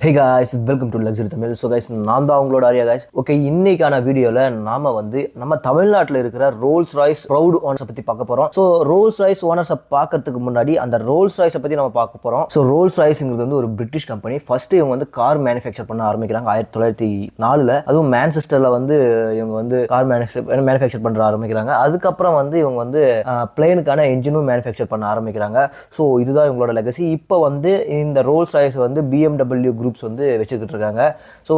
Hey guys welcome to luxury Tamil so guys நான் தான் அவங்களோட ஆரியா காய்ஸ் ஓகே இன்னைக்கான வீடியோவில் நாம வந்து நம்ம தமிழ்நாட்டில் இருக்கிற ரோல்ஸ் ராய்ஸ் ப்ரௌட் ஓனர்ஸை பற்றி பார்க்க போகிறோம் ஸோ ரோல்ஸ் ராய்ஸ் ஓனர்ஸை பார்க்கறதுக்கு முன்னாடி அந்த ரோல்ஸ் ராய்ஸை பற்றி நம்ம பார்க்க போகிறோம் ஸோ ரோல்ஸ் ராய்ஸ்ங்கிறது வந்து ஒரு பிரிட்டிஷ் கம்பெனி ஃபர்ஸ்ட் இவங்க வந்து கார் மேனுஃபேக்சர் பண்ண ஆரம்பிக்கிறாங்க ஆயிரத்தி தொள்ளாயிரத்தி நாலில். அதுவும் மேன்செஸ்டரில் வந்து இவங்க வந்து கார் மேனுஃபேக்சர் மேனுஃபேக்சர் பண்ணுற ஆரம்பிக்கிறாங்க. அதுக்கப்புறம் வந்து இவங்க வந்து பிளேனுக்கான என்ஜினும் மேனுஃபேக்சர் பண்ண ஆரம்பிக்கிறாங்க. ஸோ இதுதான் இவங்களோட லெகசி இப்போ வந்து இந்த ரோல்ஸ் ராய்ஸ் வந்து பிஎம்டபிள்யூ குரூப் குரூப்ஸ் வந்து வச்சுக்கிட்டு இருக்காங்க ஸோ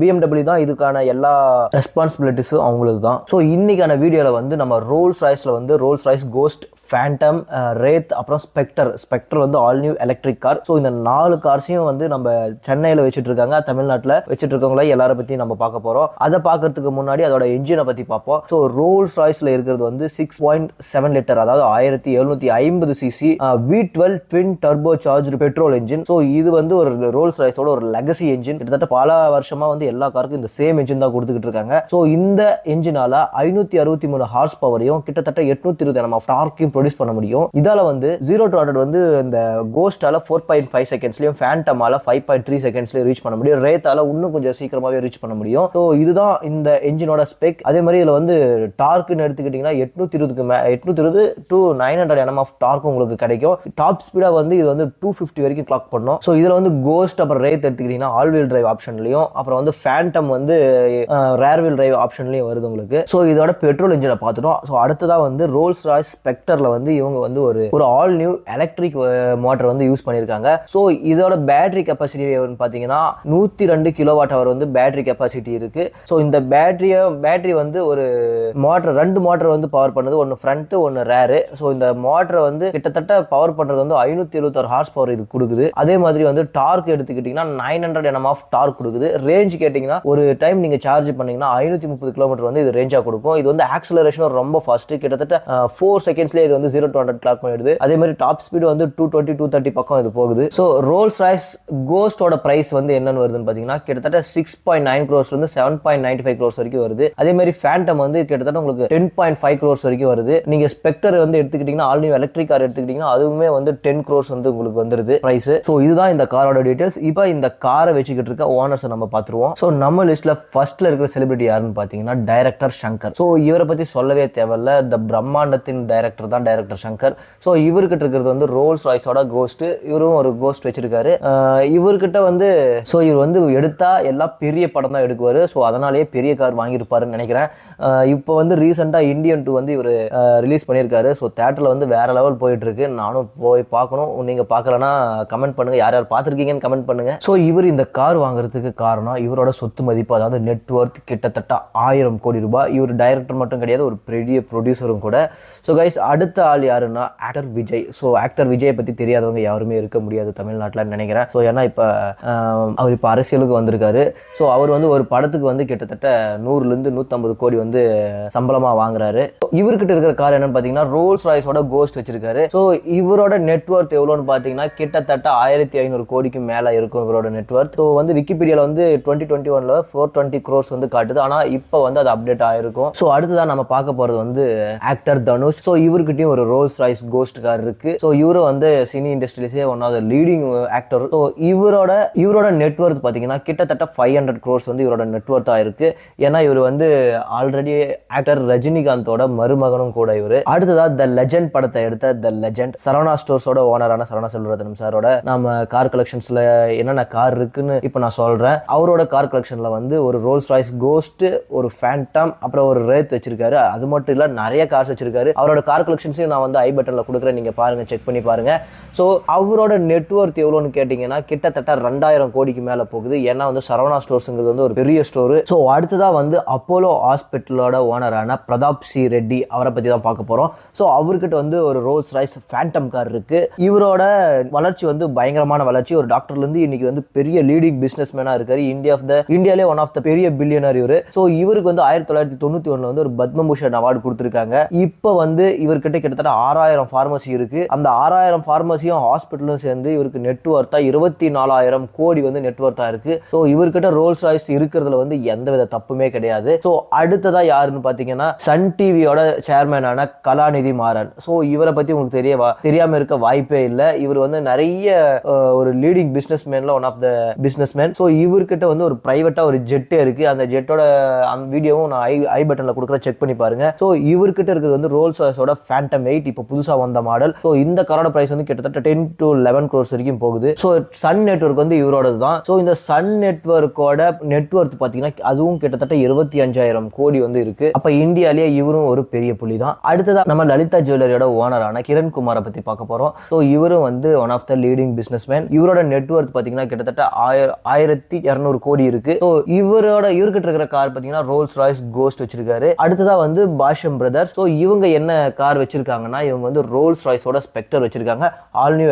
பிஎம்டபிள்யூ தான் இதுக்கான எல்லா ரெஸ்பான்சிபிலிட்டிஸும் அவங்களுக்கு தான். ஸோ இன்னைக்கான வீடியோவில் வந்து நம்ம ரோல்ஸ் ராய்ஸில் வந்து Rolls Royce Ghost Phantom Wraith அப்புறம் ஸ்பெக்டர் ஸ்பெக்டர் வந்து all new electric car so இந்த நாலு கார்ஸையும் வந்து நம்ம சென்னையில் வச்சுட்டு இருக்காங்க தமிழ்நாட்டில் வச்சுட்டு இருக்கவங்கள எல்லாரை பற்றியும் நம்ம பார்க்க போகிறோம் அதை பார்க்கறதுக்கு முன்னாடி அதோட என்ஜினை பற்றி பார்ப்போம். ஸோ ரோல்ஸ் ராய்ஸில் இருக்கிறது வந்து சிக்ஸ் பாயிண்ட் செவன் லிட்டர் அதாவது ஆயிரத்தி எழுநூத்தி ஐம்பது CC V twelve twin turbo charge petrol engine so இது வந்து ஒரு ரோல்ஸ் ராய்ஸோட ஒரு லெகசி என்ஜின் கிட்டத்தட்ட பல வருஷமா வந்து எல்லா காருக்கும் இந்த சேம் என்ஜின் தான் கொடுத்துக்கிட்டு இருக்காங்க. ஸோ இந்த என்ஜினால ஐநூத்தி அறுபத்தி மூணு ஹார்ஸ் பவரையும் கிட்டத்தட்ட எட்நூத்தி இருபது நம்ம டார்க்கையும் ப்ரொடியூஸ் பண்ண முடியும். இதால வந்து ஜீரோ டு ஹண்ட்ரட் வந்து இந்த கோஸ்டால ஃபோர் பாயிண்ட் ஃபைவ் செகண்ட்ஸ்லயும் ஃபேண்டமால ஃபைவ் பாயிண்ட் த்ரீ செகண்ட்ஸ்லயும் ரீச் பண்ண முடியும். ரேத்தால இன்னும் கொஞ்சம் சீக்கிரமாவே ரீச் பண்ண முடியும். ஸோ இதுதான் இந்த என்ஜினோட ஸ்பெக் அதே மாதிரி இதுல வந்து டார்க்னு எடுத்துக்கிட்டீங்கன்னா எட்நூத்தி இருபதுக்கு மே எட்நூத்தி இருபது to nine hundred NM of torque உங்களுக்கு கிடைக்கும். டாப் ஸ்பீடா வந்து இது வந்து டூ ஃபிஃப்டி வரைக்கும் கிளாக் பண்ணும். ஸோ இதுல வந்து கோஸ்ட் அப்புறம் ரேத் எடுத்துக்கிட்டீங்கன்னா ஆல் வீல் டிரைவ் ஆப்ஷன்லையும் அப்புறம் வந்து ஃபேண்டம் வந்து ரேர் வீல் டிரைவ் ஆப்ஷன்லையும் வருது உங்களுக்கு. ஸோ இதோட பெட்ரோல் இன்ஜினை பார்த்துட்டோம். ஸோ அடுத்ததாக வந்து ரோல்ஸ் ராய்ஸ் ஸ்பெக்டரில் வந்து இவங்க வந்து ஒரு ஒரு ஆல் நியூ எலக்ட்ரிக் மோட்டர் வந்து யூஸ் பண்ணியிருக்காங்க. ஸோ இதோட பேட்டரி கெப்பாசிட்டி பார்த்தீங்கன்னா நூற்றி ரெண்டு கிலோ வாட் ஹவர் வந்து பேட்டரி கெப்பாசிட்டி இருக்கு. ஸோ இந்த பேட்டரியை பேட்டரி வந்து ஒரு மோட்டர் ரெண்டு மோட்டர் வந்து பவர் பண்ணுது. ஒன்று ஃப்ரண்ட்டு ஒன்று ரேரு ஸோ இந்த மோட்டரை வந்து கிட்டத்தட்ட பவர் பண்ணுறது வந்து ஐநூற்றி எழுபத்தாறு ஹார்ஸ் பவர் இது கொடுக்குது. அதே மாதிரி வந்து டார்க் எடுத்துக்கிட்டிங்கன்னா nine hundred NM of torque கொடுக்குது. ரேஞ்ச் கேட்டிங்கன்னா ஒரு டைம் நீங்கள் சார்ஜ் பண்ணிங்கன்னா ஐநூற்றி முப்பது கிலோமீட்டர் வந்து இது ரேஞ்சாக கொடுக்கும். இது வந்து ஆக்சலரேஷன் ரொம்ப ஃபாஸ்ட்டு கிட்டத்தட்ட ஃபோர் செகண்ட்ஸ்லேயே இது வந்து ஜீரோ டூ ஹண்ட்ரட் கிளாக் பண்ணிடுது அதே மாதிரி டாப் ஸ்பீடு வந்து டூ டுவெண்ட்டி டூ தேர்ட்டி பக்கம் இது போகுது. ஸோ ரோல்ஸ் ராய்ஸ் கோஸ்டோட ப்ரைஸ் வந்து என்னென்னு வருதுன்னு பார்த்தீங்கன்னா கிட்டத்தட்ட six point nine க்ரோஸ்லேருந்து seven point ninety five crores வரைக்கும் வருது. அதே மாதிரி ஃபேண்டம் வந்து கிட்டத்தட்ட உங்களுக்கு டென் பாயிண்ட் ஃபைவ் க்ரோஸ் வரைக்கும் வருது. நீங்கள் ஸ்பெக்டர் வந்து எடுத்துக்கிட்டீங்கன்னா ஆல் நியூ எலக்ட்ரிக் கார் எடுத்துக்கிட்டீங்கன்னா அதுவுமே வந்து டென் க்ரோஸ் வந்து உங்களுக்கு வந்துருது ப்ரைஸ் ஸோ இதுதான் இந்த காரோட டீட்டெயில்ஸ் இப்போ இந்த இந்த காரை வச்சுக்கிட்டு இருக்க ஓனர்ஸை நம்ம பார்த்துருவோம். ஸோ நம்ம லிஸ்ட்ல ஃபர்ஸ்ட்ல இருக்கிற செலிபிரிட்டி யாருன்னு பார்த்தீங்கன்னா டைரக்டர் சங்கர். ஸோ இவரை பற்றி சொல்லவே தேவையில்ல. இந்த பிரம்மாண்டத்தின் டைரக்டர் தான் டைரக்டர் சங்கர். ஸோ இவர்கிட்ட இருக்கிறது வந்து ரோல்ஸ் ராய்ஸோட கோஸ்ட் இவரும் ஒரு கோஸ்ட் வச்சிருக்காரு. இவர்கிட்ட வந்து ஸோ இவர் வந்து எடுத்தா எல்லாம் பெரிய படம் தான் எடுக்குவார். ஸோ அதனாலேயே பெரிய கார் வாங்கியிருப்பாருன்னு நினைக்கிறேன். இப்போ வந்து ரீசெண்டாக இந்தியன் டூ வந்து இவர் ரிலீஸ் பண்ணியிருக்காரு. ஸோ தேட்டரில் வந்து வேற லெவல் போயிட்டு இருக்கு. நானும் போய் பார்க்கணும். நீங்கள் பார்க்கலனா கமெண்ட் பண்ணுங்க. யார் யார் பார்த்துருக்கீங்கன்னு கமெண்ட் பண்ணுங்க. ஸோ ஸோ இவர் இந்த கார் வாங்குறதுக்கு காரணம் இவரோட சொத்து மதிப்பு அதாவது நெட்ஒர்த் கிட்டத்தட்ட ஆயிரம் கோடி ரூபாய். இவர் டைரக்டர் மட்டும் கிடையாது ஒரு பெரிய ப்ரொடியூசரும் கூட. ஸோ கைஸ் அடுத்த ஆள் யாருன்னா ஆக்டர் விஜய். ஸோ ஆக்டர் விஜயை பற்றி தெரியாதவங்க யாருமே இருக்க முடியாது தமிழ்நாட்டில் நினைக்கிறேன். ஸோ ஏன்னா இப்போ அவர் இப்போ அரசியலுக்கு வந்திருக்காரு. ஸோ அவர் வந்து ஒரு படத்துக்கு வந்து கிட்டத்தட்ட நூறுலேருந்து நூற்றம்பது கோடி வந்து சம்பளமாக வாங்குறாரு. இவர்கிட்ட இருக்கிற கார் என்னன்னு பார்த்தீங்கன்னா ரோல்ஸ் ராய்ஸோட கோஸ்ட் வச்சிருக்காரு. ஸோ இவரோட நெட்ஒர்க் எவ்வளோன்னு பார்த்தீங்கன்னா கிட்டத்தட்ட ஆயிரத்தி ஐநூறு கோடிக்கு மேலே இருக்கும் இவரோட நெட்ஒர்க் ஸோ வந்து விக்கிபீடியாவில் வந்து டுவெண்ட்டி டுவெண்ட்டி ஒனில் ஃபோர் டுவெண்ட்டி க்ரோர்ஸ் வந்து காட்டுது. ஆனால் இப்போ வந்து அது அப்டேட் ஆயிருக்கும். ஸோ அடுத்ததான் நம்ம பார்க்க போகிறது வந்து ஆக்டர் தனுஷ் ஸோ இவர்கிட்டயும் ஒரு ரோல்ஸ் ராய்ஸ் கோஸ்ட் கார் இருக்குது ஸோ இவரும் வந்து cine இண்டஸ்ட்ரியிலேயே one of the leading actor so இவரோட இவரோட நெட்ஒர்க் பார்த்தீங்கன்னா கிட்டத்தட்ட ஃபைவ் ஹண்ட்ரட் க்ரோர்ஸ் வந்து இவரோட நெட்ஒர்த்தாக இருக்குது ஏன்னா இவர் வந்து ஆல்ரெடி ஆக்டர் ரஜினிகாந்தோட மருமகனும் கூட இவர். அடுத்ததாக த லெஜண்ட் படத்தை எடுத்த த லெஜண்ட் சரவணா ஸ்டோர்ஸோட ஓனரான சரவணா செல்வரத்னம் சாரோட நம்ம கார் கலெக்ஷன்ஸில் என்னென்ன கார் இருக்குன்னு இப்போ நான் சொல்கிறேன் அவரோட கார் கலெக்ஷனில் வந்து ஒரு ரோல்ஸ் ராய்ஸ் கோஸ்ட் ஒரு ஃபேண்டம் அப்புறம் ஒரு ரேத் வச்சிருக்காரு. அது மட்டும் இல்லை நிறைய கார்ஸ் வச்சிருக்காரு. அவரோட கார் கலெக்ஷன்ஸையும் நான் வந்து ஐ பட்டனில் கொடுக்குறேன். நீங்கள் பாருங்கள் செக் பண்ணி பாருங்கள் ஸோ அவரோட நெட்ஒர்க் எவ்வளோன்னு கேட்டிங்கன்னா கிட்டத்தட்ட ரெண்டாயிரம் கோடிக்கு மேலே போகுது. ஏன்னா வந்து சரவணா ஸ்டோர்ஸுங்கிறது வந்து ஒரு பெரிய ஸ்டோரு ஸோ அடுத்ததாக வந்து அப்போலோ ஹாஸ்பிட்டலோட ஓனரான பிரதாப் சி ரெட்டி அவரை பற்றி தான் பார்க்க போகிறோம் ஸோ அவர்கிட்ட வந்து ஒரு ரோல்ஸ் ராய்ஸ் ஃபேண்டம் கார் இருக்குது இவரோட வளர்ச்சி வந்து பயங்கரமான வளர்ச்சி. ஒரு டாக்டர்லேருந்து வந்து பெரிய லீடிங் பிஸ்னஸ் மேனாக இருக்காரு. இந்தியா ஆஃப் த இந்தியாலே ஒன் ஆஃப் த பெரிய பில்லியனர் இவர். ஸோ இவருக்கு வந்து ஆயிரத்தி தொள்ளாயிரத்தி தொண்ணூற்றி ஒன்றில் வந்து ஒரு பத்மபூஷன் அவார்டு கொடுத்துருக்காங்க. இப்போ வந்து இவர்கிட்ட கிட்டத்தட்ட ஆறாயிரம் ஃபார்மசி இருக்கு. அந்த ஆறாயிரம் ஃபார்மசியும் ஹாஸ்பிட்டலும் சேர்ந்து இவருக்கு நெட்ஒர்த்தா இருபத்தி நாலாயிரம் கோடி வந்து நெட்ஒர்த்தா இருக்கு. ஸோ இவர்கிட்ட ரோல்ஸ் ராய்ஸ் இருக்கிறதுல வந்து எந்தவித தப்புமே கிடையாது. ஸோ அடுத்ததா யாருன்னு பார்த்தீங்கன்னா சன் டிவியோட சேர்மேனான கலாநிதி மாறன். ஸோ இவரை பத்தி உங்களுக்கு தெரிய தெரியாமல் தெரியாம இருக்க வாய்ப்பே இல்லை. இவர் வந்து நிறைய ஒரு leading business மேன்ல one of the business man so இவர்கிட்ட வந்து ஒரு ப்ரைவேட்டாக ஒரு ஜெட்டே இருக்குது அந்த ஜெட்டோட அந்த வீடியோவும் நான் ஐ ஐ பட்டனில் கொடுக்குற செக் பண்ணி பாருங்க. ஸோ இவர்கிட்ட இருக்கிறது வந்து ரோல்ஸ் ராய்ஸோட ஃபேண்டம் எயிட் இப்போ புதுசாக வந்த மாடல் ஸோ இந்த காரோட ப்ரைஸ் வந்து கிட்டத்தட்ட டென் டு லெவன் க்ரோர்ஸ் வரைக்கும் போகுது. ஸோ சன் நெட்வொர்க் வந்து இவரோடது தான் ஸோ இந்த சன் நெட்வொர்க்கோட நெட்வொர்க் பார்த்தீங்கன்னா அதுவும் கிட்டத்தட்ட இருபத்தி அஞ்சாயிரம் கோடி வந்து இருக்கு. அப்போ இந்தியாலேயே இவரும் ஒரு பெரிய புள்ளி தான் அடுத்ததாக நம்ம லலிதா ஜுவல்லரியோட ஓனரான கிரண் குமாரை பற்றி பார்க்க போகிறோம் ஸோ இவரும் வந்து one of the leading businessman இவரோட நெட்வொர்க் பார்த்தீங்கன்னா கிட்டத்தட்ட ஆயிரம் ஆயிரத்தி இரநூறு கோடி இருக்கு. ஸோ இவரோட இவர்கிட்ட இருக்கிற கார் பார்த்தீங்கன்னா ரோல்ஸ் ராய்ஸ் கோஸ்ட் வச்சிருக்காரு. அடுத்ததா வந்து பாஷம் பிரதர்ஸ் ஸோ இவங்க என்ன கார் வச்சிருக்காங்கன்னா இவங்க வந்து ரோல்ஸ் ராய்ஸோட ஸ்பெக்டர் வச்சிருக்காங்க. All new